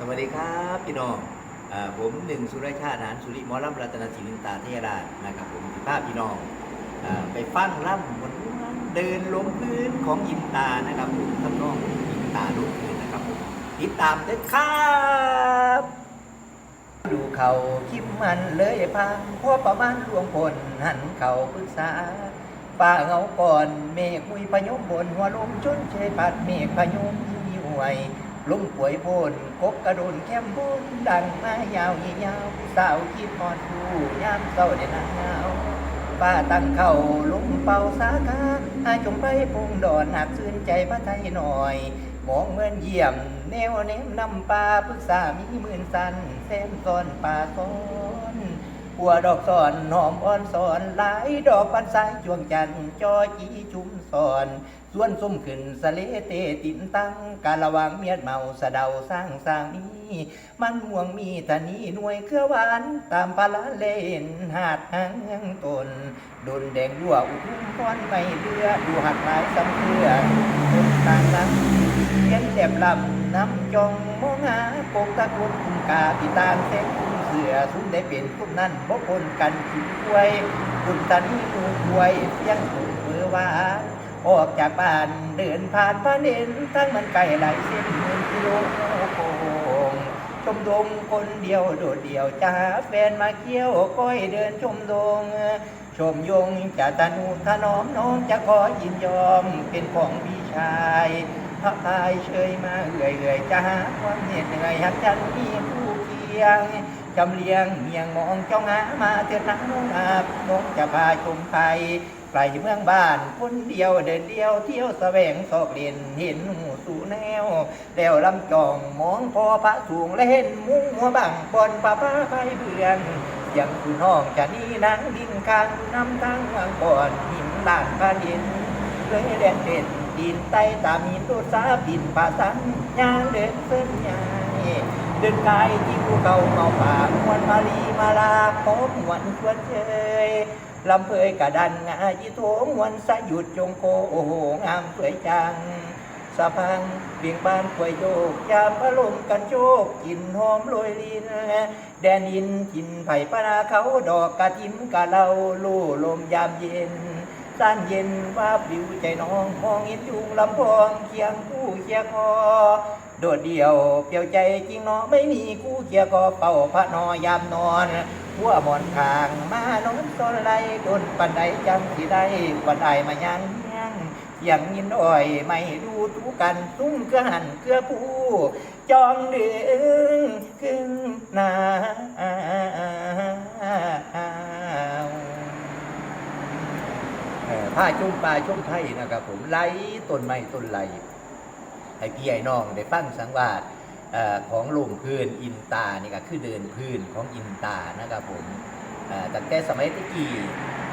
สวัสดีครับพี่น้องอผมหนึ่งสุรชาติหานสุริมอลำรัตนศิลินตาเทยราชนะครับผมสิภาพพี่น้องอไปฟังล่ำบนเดินลงพื้นของอินตานะครับผมทำนองอินตาลุกพื้นนะครับผมติดตามเด้อครับดูเขาคิมมันเลยพังพอประมาณดวงพลหันเขาปรึกษาป่าเงาก่อนเมฆมุยพยมบนหัวลมชนเชยปัดเมฆพยมยิ่หวย ลุ่มป่วยโพนกบกระโดนแคมบุนดังมายาวยี่ยาวสาวคิดพอดผู้ยามเศร้าเดนหนาวป้าตั้งเข่าลุมเป่าสาขาอาจงไปพงดอนหักซื่นใจพระไทยหน่อย มองเหมือนเยี่ยม แนวเนมนำปลาปรึกษามีหมื่นสันแซมซ้อนป่าซ้อนหัวดอกสอนหอมอ่อนสอนหลายดอกปันสายจวงจันจอจีชุมสอน ส่วนส้มขึ้นสะเลเตตินตั้งการระวังเมียดเมาสะเดาสร้างสร้างมีมันม่วงมีตานีหน่วยเครือหวานตามปลาเลนหาดหางตนดนแดงยั่วอุทุมพรไม่เลือดูหักหลายสำเพื่อคนต่างลังเพียนแหลมลำน้ำจองมองหาโกตะกุนคุมกาพิตานเส้นคุมเสือสุนได้เป็นทุกนั้นบ่คนกันขิดควยคุณตานีมูควยเสียงถูกมือว่า ออกจากบ้านเดินผ่านพระเนนทั้งมันไกลหลายเส้นหมื่นกิโลโคงชมดงคนเดียวโดดเดี่ยวจะหาแฟนมาเกี่ยวก้อยเดินชมดง ชมยงจะตนุถนอมน้องจะขอยินยอมเป็นของพี่ชายพระพายเชยมาเอื่อยเอื่อยจะหาความเหน็ดเหนื่อยหักจันมีคู่เคียงจำเลียงเมียงมองจ้องหามาเถิดนักน้องอาบน้องจะพาชมไทย ไปเมืองบ้านคนเดียวเดินเดียวเที่ยวแสวงสอบเรียนเห็นหูสู่แนวแล้วลำจองมองพอพระสูงและเห็นมุ้งหัวบังบอนป้าป้าไปเบือนยังคุณห้องจะนี่นางดินคางน้ำทั้งวางก่อนหิมลานพาดินเลยแดนเด่นดินใต้ตามีนโดดสาบินป่าสันยางเดินเส้นใหญ่เดินกายที่ภูเขาเมาป่ามวนมาลีมาลาพบมวนชวนเชย ลำเพยกระดันงายีโถมวนสะหยุดจงโคโอ้โหงามสวยจังสะพังเบี่ยงบานควยโยกยามอารมกันโชกกลิ่นหอมโรยลินแดนอินกินไผ่ปนาเขาดอกกระทิมกะเราลู่ลมยามเย็นสั้นเย็นว่าปลิวใจน้องมองเห็นยุงลำพองเคียงคู่เคียงคอโดดเดี่ยวเปลี่ยวใจจริงเนาะไม่มีคู่เคียก็เฝ้าพระนอยามนอน หัวหมอนคางมานอนโซนไหลดนปันใดจังสิได้ปันใดมายังยังยังยินอ้อยไม่ดูทุกันซุ้มเกลือหันเกลือผู้ จองเดึงขึ้นหนาผ้าชุ่มปลาชุ่มไทยนะครับผมไล่ต้นไม้ต้นไหลให้พี่ไอ้น้องได้ฟังสังวาส ของลมพื้นอินตานี่ก็คือเดินพื้นของอินตานะครับผมตั้งแต่สมัยตะกี้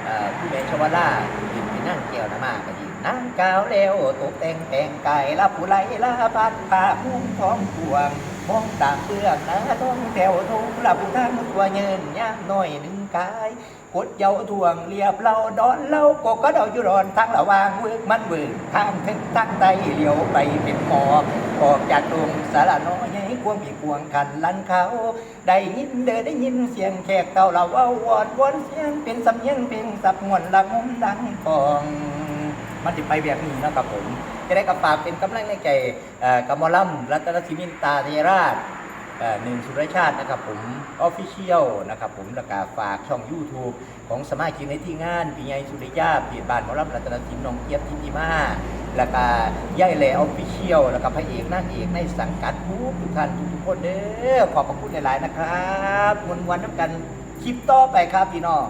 เอ่อผู้แม่ชวล่ายินไปนั่งแก้วน้ำมากก็ยินนั่งกาวแล้วตกแต่งแต่งกายละผู้ไหลละพัดป่าพุ่งท้องพวงมองตามเบื้องน้าท้องแถวทงละผู้ทางตัวเยินย่างน้อยหนึ่งกายกดเยาทวงเรียบเราดอนเรากก็เดาอยู่รอนทางระวางเวกมันเวกทางถึงทางใดเหลียวไปเป็นหมอ ออกจากตรงสารน้อยให้ควงมีควงคันลันเขา ได้ยินเดินได้ยินเสียงแขกเต่าเราเว้าวอดวอนเสียงเป็นสำเนียงเพลงสับงวนละงมดังกองมันจะไปแบบนี้นะครับผม จะได้กับฝากเป็นกำลังในใจเอ่อกัมมอลัมรัตนทิมินตาเทราชหนึ่งสุรชาตินะครับผมออฟฟิเชียลนะครับผมแล้วก็ฝากช่อง YouTube ของสมาชิกในที่งานปีใหญ่สุริยาเปียบานมอลำรัตนทิมนองเกียรติทิติมา แล้วก็ย่ายแหล่ออฟฟิเชียลแล้วก็พระเอกนางเอกในสังกัดทุกทุกท่านทุกๆคนเด้อขอบพระคุณหลายๆนะครับวันวันๆน้ำกันคลิปต่อไปครับพี่น้อง